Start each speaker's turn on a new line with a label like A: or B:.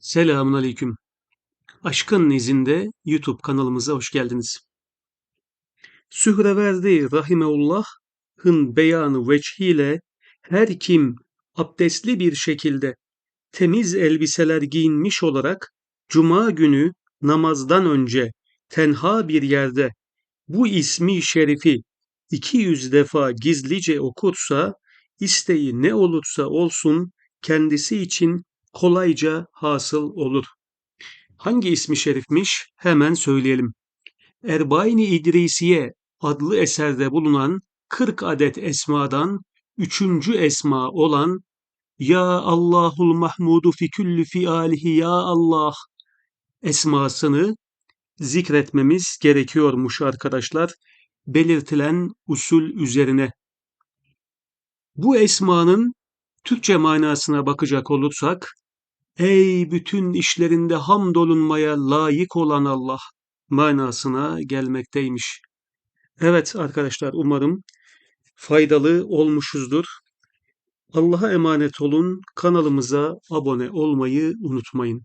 A: Selamun Aleyküm. Aşkın izinde YouTube kanalımıza hoş geldiniz. Sühreverdi Rahimeullah'ın beyanı veçhiyle her kim abdestli bir şekilde temiz elbiseler giyinmiş olarak cuma günü namazdan önce tenha bir yerde bu ismi şerifi 200 defa gizlice okursa isteği ne olursa olsun kendisi için kolayca hasıl olur. Hangi ismi şerifmiş? Hemen söyleyelim. Erbaini İdrisiye adlı eserde bulunan 40 adet esmadan üçüncü esma olan Ya Allahul Mahmudu fi kulli fialihi ya Allah esmasını zikretmemiz gerekiyormuş arkadaşlar. Belirtilen usul üzerine. Bu esmanın Türkçe manasına bakacak olursak, Ey bütün işlerinde hamdolunmaya layık olan Allah manasına gelmekteymiş. Evet arkadaşlar umarım faydalı olmuşuzdur. Allah'a emanet olun. Kanalımıza abone olmayı unutmayın.